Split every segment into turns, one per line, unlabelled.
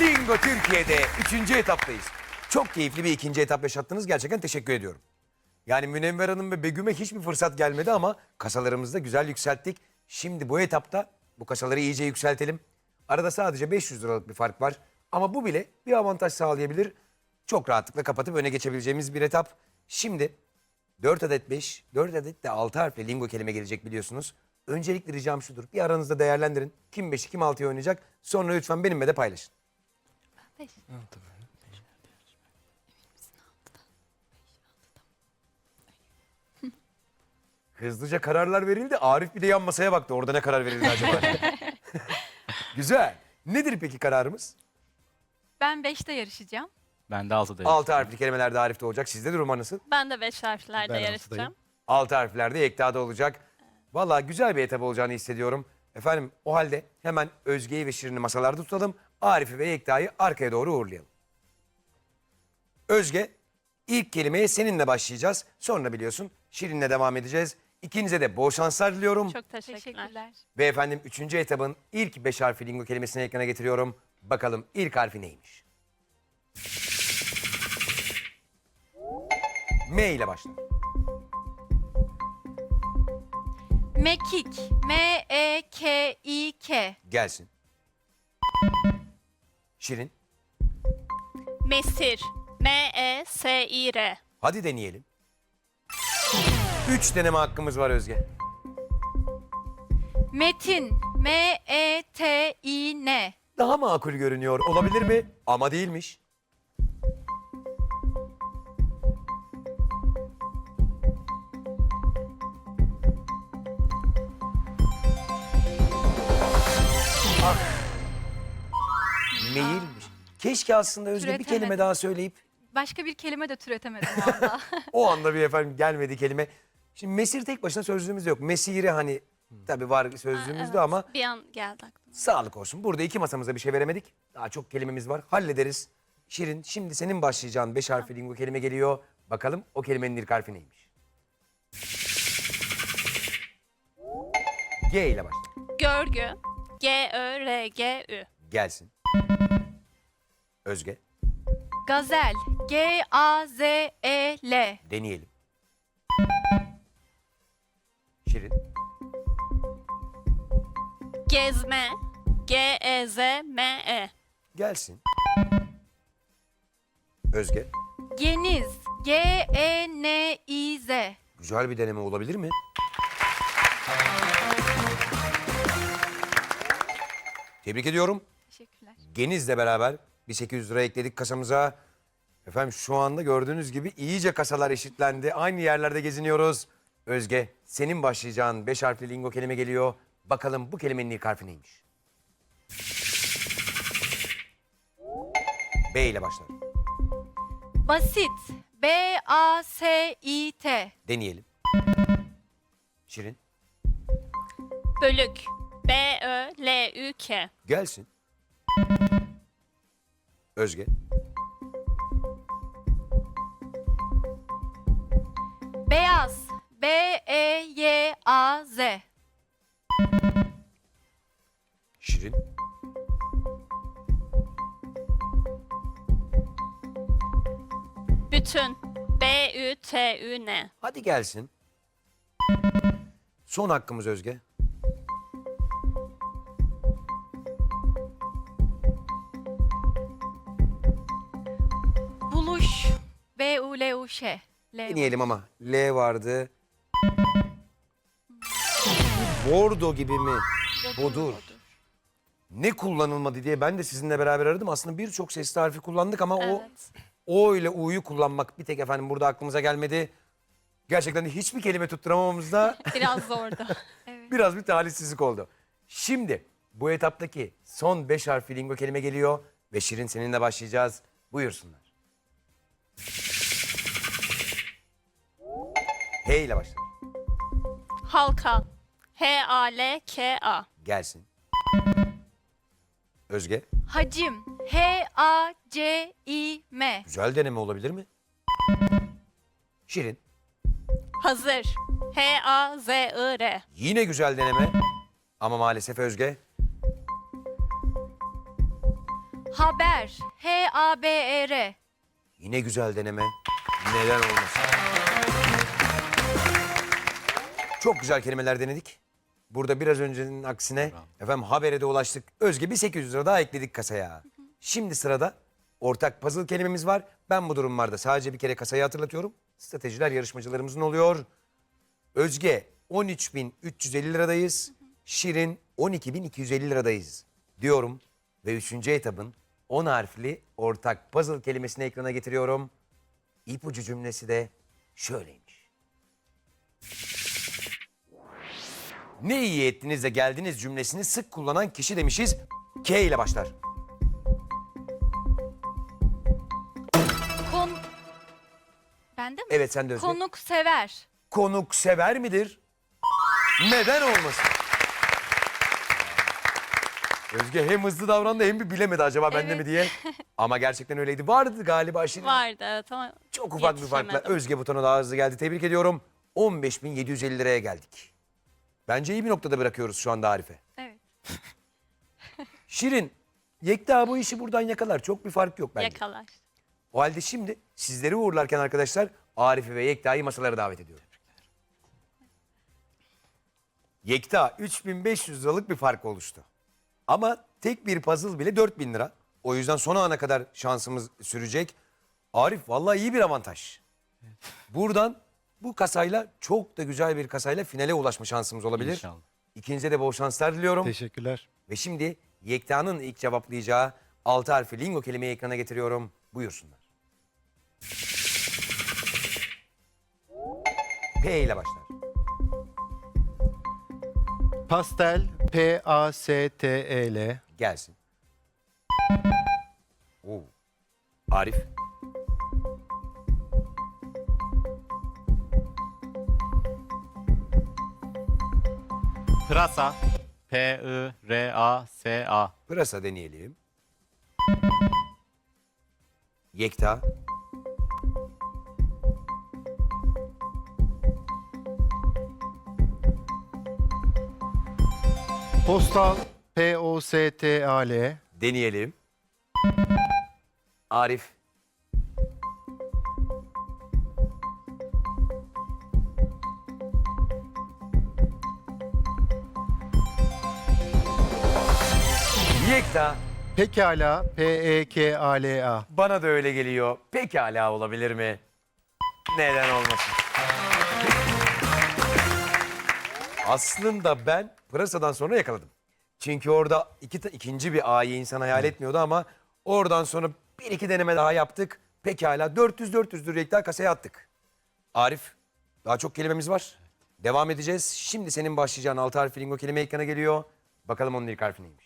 Lingo Türkiye'de üçüncü etaptayız. Çok keyifli bir ikinci etap yaşattınız. Gerçekten teşekkür ediyorum. Yani Münevver Hanım ve Begüm'e hiçbir fırsat gelmedi ama kasalarımızı da güzel yükselttik. Şimdi bu etapta bu kasaları iyice yükseltelim. Arada sadece 500 liralık bir fark var. Ama bu bile bir avantaj sağlayabilir. Çok rahatlıkla kapatıp öne geçebileceğimiz bir etap. Şimdi 4 adet 5, 4 adet de 6 harfli lingo kelime gelecek biliyorsunuz. Öncelikle ricam şudur. Bir aranızda değerlendirin. Kim 5'i kim 6'yı oynayacak. Sonra lütfen benimle de paylaşın.
Beş.
Hızlıca kararlar verildi. Arif bir de yan masaya baktı. Orada ne karar verildi acaba? Güzel. Nedir peki kararımız?
Ben 5'te yarışacağım.
Ben de 6'dayım.
6 harfli kelimelerde Arif'te olacak. Sizde durum nasıl?
Ben de beş harflerde
Ben
yarışacağım.
6 harflerde Yekta'da olacak. Vallahi güzel bir etap olacağını hissediyorum. Efendim o halde hemen Özge'yi ve Şirin'i masalarda tutalım. Arif'i ve Yekta'yı arkaya doğru uğurlayalım. Özge, ilk kelimeye seninle başlayacağız. Sonra biliyorsun Şirin'le devam edeceğiz. İkinize de bol şanslar diliyorum.
Çok teşekkürler.
Teşekkürler.
Ve efendim üçüncü etabın ilk beş harfli lingo kelimesini ekrana getiriyorum. Bakalım ilk harfi neymiş? M ile başlar.
Mekik. M-E-K-İ-K.
Gelsin. Şirin.
Mesir. M-E-S-İ-R.
Hadi deneyelim. Üç deneme hakkımız var Özge.
Metin. M-E-T-İ-N.
Daha makul görünüyor. Olabilir mi? Ama değilmiş. Ah. Meyilmiş. Keşke aslında Özge bir
Türetemedim.
kelime daha söyleyip
Başka bir kelime de türetemedim o anda.
o anda bir efendim gelmedi kelime. Şimdi mesir tek başına sözlüğümüzde yok. Mesire hani tabii var sözlüğümüzde
Evet,
ama
Bir an geldi aklıma.
Sağlık olsun. Burada iki masamıza bir şey veremedik. Daha çok kelimemiz var. Hallederiz. Şirin şimdi senin başlayacağın beş harfli lingo kelime geliyor. Bakalım o kelimenin ilk harfi neymiş? G ile başla.
Görgü. G-Ö-R-G-Ü.
Gelsin. Özge.
Gazel. G-A-Z-E-L.
Deneyelim. Şirin.
Gezme. G-E-Z-M-E.
Gelsin. Özge.
Geniz. G-E-N-İ-Z.
Güzel bir deneme olabilir mi? Tebrik ediyorum.
Teşekkürler.
Geniz'le beraber bir 800 lira ekledik kasamıza. Efendim şu anda gördüğünüz gibi iyice kasalar eşitlendi. Aynı yerlerde geziniyoruz. Özge senin başlayacağın 5 harfli lingo kelime geliyor. Bakalım bu kelimenin ilk harfi neymiş? B ile başlar.
Basit. B-A-S-İ-T.
Deneyelim. Şirin
Bölük. B-Ö-L-Ü-K.
gelsin. Özge
Beyaz. B-E-Y-A-Z.
Şirin
Bütün. B-Ü-T-Ü-N.
hadi gelsin. Son hakkımız Özge.
B-U-L-U-Ş. L.
Deneyelim ama. L vardı. Bordo gibi mi? Bodur. Ne kullanılmadı diye ben de sizinle beraber aradım. Aslında birçok sesli tarifi kullandık ama o
Evet.
o ile u'yu kullanmak bir tek efendim burada aklımıza gelmedi. Gerçekten de hiçbir kelime tutturamamamızda
Biraz zordu.
biraz bir talihsizlik oldu. Şimdi bu etaptaki son beş harfli lingo kelime geliyor ve Şirin seninle başlayacağız. Buyursunlar. H ile başlar.
Halka. H-A-L-K-A.
Gelsin. Özge.
Hacim. H-A-C-İ-M.
Güzel deneme olabilir mi? Şirin.
Hazır. H-A-Z-I-R.
Yine güzel deneme. Ama maalesef Özge.
Haber. H-A-B-E-R.
Yine güzel deneme. Neden olmasın? Çok güzel kelimeler denedik. Burada biraz öncenin aksine efendim habere de ulaştık. Özge bir 800 lira daha ekledik kasaya. Şimdi sırada ortak puzzle kelimemiz var. Ben bu durumlarda sadece bir kere kasayı hatırlatıyorum. Stratejiler yarışmacılarımızın oluyor. Özge 13.350 liradayız. Şirin 12.250 liradayız diyorum. Ve üçüncü etabın 10 harfli ortak puzzle kelimesini ekrana getiriyorum. İpucu cümlesi de şöyleymiş. Ne iyi ettiniz de geldiniz cümlesini sık kullanan kişi demişiz. K ile başlar.
Kon... Bende mi?
Evet sen de Özge.
Konuk sever.
Konuk sever midir? Neden olmasın? Özge hem hızlı davrandı hem bir bilemedi acaba bende
Evet.
mi diye. Ama gerçekten öyleydi. Vardı galiba Şirin.
Vardı evet ama
Çok ufak bir farkla
yetişemedim.
Özge butona daha hızlı geldi. Tebrik ediyorum. 15.750 liraya geldik. Bence iyi bir noktada bırakıyoruz şu anda Arif'e.
Evet.
Şirin, Yekta bu işi buradan yakalar. Çok bir fark yok bence.
Yakalar.
O halde şimdi sizleri uğurlarken arkadaşlar Arif'i ve Yekta'yı masalara davet ediyorum. Yekta 3500 liralık bir fark oluştu. Ama tek bir puzzle bile 4000 lira. O yüzden son ana kadar şansımız sürecek. Arif vallahi iyi bir avantaj. Buradan bu kasayla çok da güzel bir kasayla finale ulaşma şansımız olabilir.
İnşallah.
İkinize de bol şanslar diliyorum.
Teşekkürler.
Ve şimdi Yekta'nın ilk cevaplayacağı altı harfli lingo kelimeyi ekrana getiriyorum. Buyursunlar. P ile başlar.
Pastel P A S T E L.
Gelsin. Oo. Arif.
Pırasa. P-I-R-A-S-A.
Pırasa deneyelim. Yekta.
Postal P O S T A L.
Deneyelim. Arif.
Pekala P E K A L A.
Bana da öyle geliyor. Pekala olabilir mi? Neden olmasın? Aslında ben pırasadan sonra yakaladım. Çünkü orada iki, ikinci bir A'yı insan hayal etmiyordu ama oradan sonra bir iki deneme daha yaptık. Pekala 400-400 lira kasaya attık. Arif daha çok kelimemiz var. Devam edeceğiz. Şimdi senin başlayacağın altı harfli lingo kelime ekrana geliyor. Bakalım onun ilk harfi neymiş?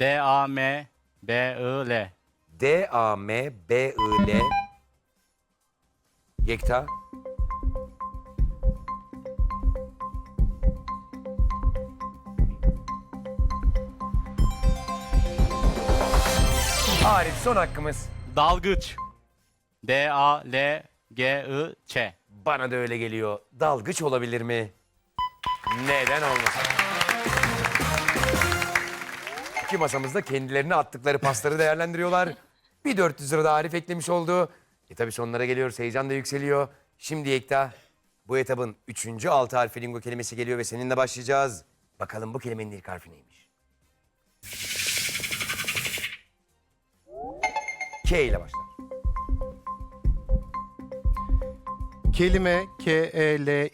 D
A K I K A.
Dakika gelsin. Arif.
Dumble. D-A-M-B-I-L.
D-A-M-B-I-L. Yekta. Arif son hakkımız.
Dalgıç. D-A-L-G-I-Ç.
Bana da öyle geliyor. Dalgıç olabilir mi? Neden olmasın? İki masamızda kendilerine attıkları pasları değerlendiriyorlar. Bir 400 lira da Arif eklemiş oldu. E tabi sonlara geliyoruz. Heyecan da yükseliyor. Şimdi Yekta bu etabın üçüncü altı harfi lingo kelimesi geliyor ve seninle başlayacağız. Bakalım bu kelimenin ilk harfi neymiş? K ile başlar.
Kelime K E L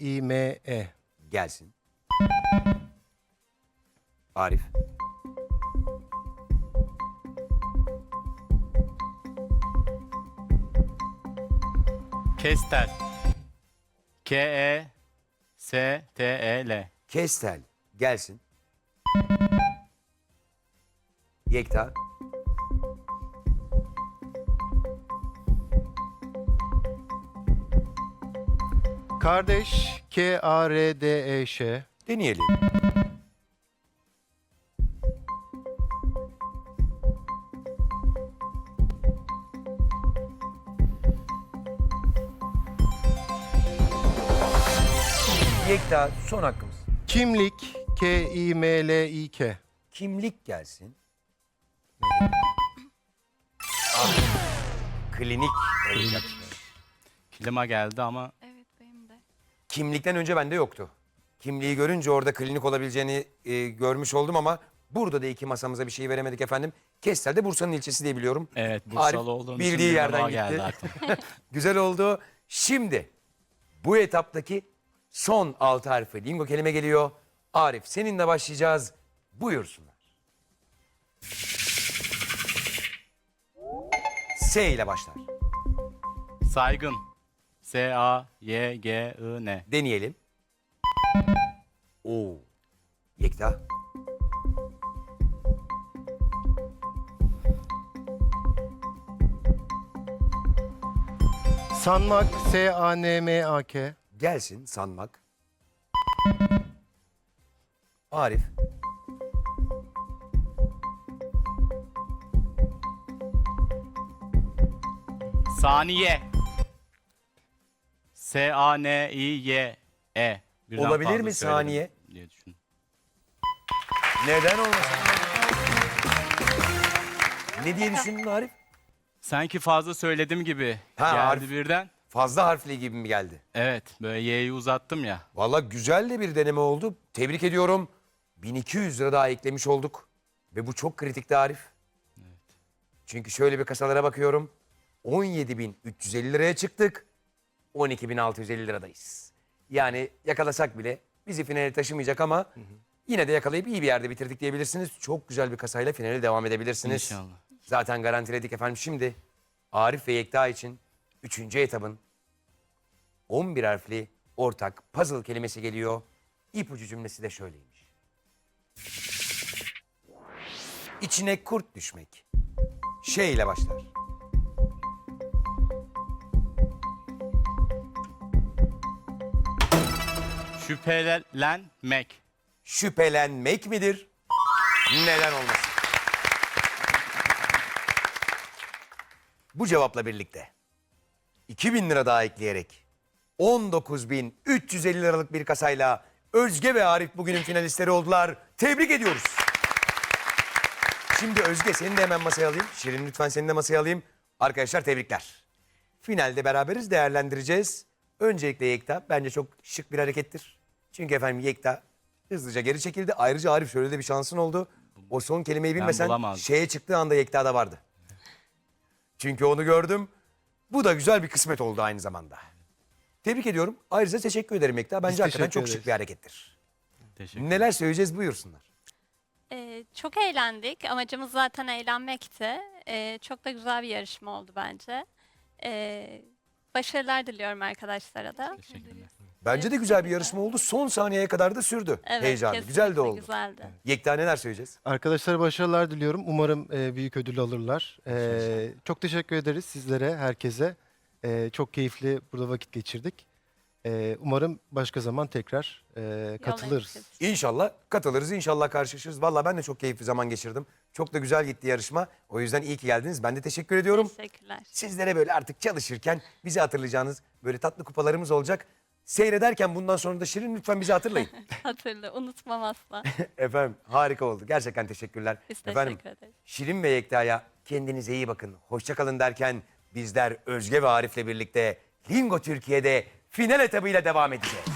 I M E.
Gelsin. Arif.
Kestel. K-E-S-T-E-L.
Kestel. Gelsin. Yekta.
Kardeş K-A-R-D-E-Ş.
Deneyelim. Yekta son hakkımız.
Kimlik K-İ-M-L-İ-K.
Kimlik gelsin. Ah, klinik olacak.
Klima geldi ama
Evet benim de.
Kimlikten önce bende yoktu. Kimliği görünce orada klinik olabileceğini e, görmüş oldum ama burada da iki masamıza bir şey veremedik efendim. Kestel de Bursa'nın ilçesi diye biliyorum.
evet
Arif
Bursalı olduğum için
bildiği yerden gitti.
geldi.
Güzel oldu. Şimdi bu etaptaki son altı harfi lingo kelime geliyor. Arif seninle başlayacağız. Buyursunlar. S ile başlar.
Saygın. S-A-Y-G-I-N.
Deneyelim. Oo. Yekta.
Sanmak S-A-N-M-A-K.
Gelsin sanmak. Arif.
Saniye. S-A-N-İ-Y-E. Birden
Olabilir
fazla
mi
söyledim
saniye?
Diye düşün.
Neden olmasın? Ne diye düşündün Arif?
Sanki fazla söyledim gibi
Ha,
geldi
harf.
birden.
Fazla harfli gibi mi geldi?
Evet böyle Y'yi uzattım ya.
Valla güzel de bir deneme oldu. Tebrik ediyorum. 1200 lira daha eklemiş olduk. Ve bu çok kritikti Arif. Çünkü şöyle bir kasalara bakıyorum. 17.350 liraya çıktık. 12.650 liradayız. Yani yakalasak bile bizi finale taşımayacak ama yine de yakalayıp iyi bir yerde bitirdik diyebilirsiniz. Çok güzel bir kasayla finale devam edebilirsiniz.
İnşallah.
Zaten garantiledik efendim. Şimdi Arif ve Yekta için 3. etabın 11 harfli ortak puzzle kelimesi geliyor. İpucu cümlesi de şöyleymiş. İçine kurt düşmek. Şey ile başlar.
Şüphelenmek.
Şüphelenmek midir? Neden olmasın? Bu cevapla birlikte 2000 lira daha ekleyerek 19.350 liralık bir kasayla Özge ve Arif bugünün finalistleri oldular. Tebrik ediyoruz. Şimdi Özge seni de hemen masaya alayım. Şirin lütfen seni de masaya alayım. Arkadaşlar tebrikler. Finalde beraberiz değerlendireceğiz. Öncelikle Yekta bence çok şık bir harekettir. Çünkü efendim Yekta hızlıca geri çekildi. Ayrıca Arif şöyle de bir şansın oldu. O son kelimeyi bilmesen
bulamazdım.
şeye çıktığı anda Yekta'da vardı. Çünkü onu gördüm. Bu da güzel bir kısmet oldu aynı zamanda. Tebrik ediyorum. Ayrıca teşekkür ederim Yekta. Bence
Biz
hakikaten
teşekkür
çok şık
ederiz.
bir harekettir.
Teşekkür
Neler söyleyeceğiz buyursunlar.
Ee, çok eğlendik. Amacımız zaten eğlenmekti. Ee, çok da güzel bir yarışma oldu bence. Ee, başarılar diliyorum arkadaşlara da.
Teşekkürler.
Bence de güzel bir yarışma oldu. Son saniyeye kadar da sürdü.
Evet,
Heyecanlı.
kesinlikle
Güzel de oldu.
Güzeldi.
Yekta neler söyleyeceğiz?
Arkadaşlara başarılar diliyorum. Umarım e, büyük ödül alırlar. E, çok teşekkür ederiz sizlere, herkese. E, çok keyifli burada vakit geçirdik. E, umarım başka zaman tekrar e, katılırız.
yetişiriz.
İnşallah katılırız, inşallah karşılaşırız. Vallahi ben de çok keyifli zaman geçirdim. Çok da güzel gitti yarışma. O yüzden iyi ki geldiniz. Ben de teşekkür ediyorum.
Teşekkürler.
Sizlere böyle artık çalışırken bizi hatırlayacağınız böyle tatlı kupalarımız olacak. Seyrederken bundan sonra da Şirin lütfen bizi hatırlayın.
Hatırla, unutmam asla.
Efendim harika oldu. Gerçekten teşekkürler.
Biz
Efendim
teşekkür ederiz.
Şirin ve Yekta'ya kendinize iyi bakın. Hoşça kalın derken bizler Özge ve Arif'le birlikte Lingo Türkiye'de final etabıyla devam edeceğiz.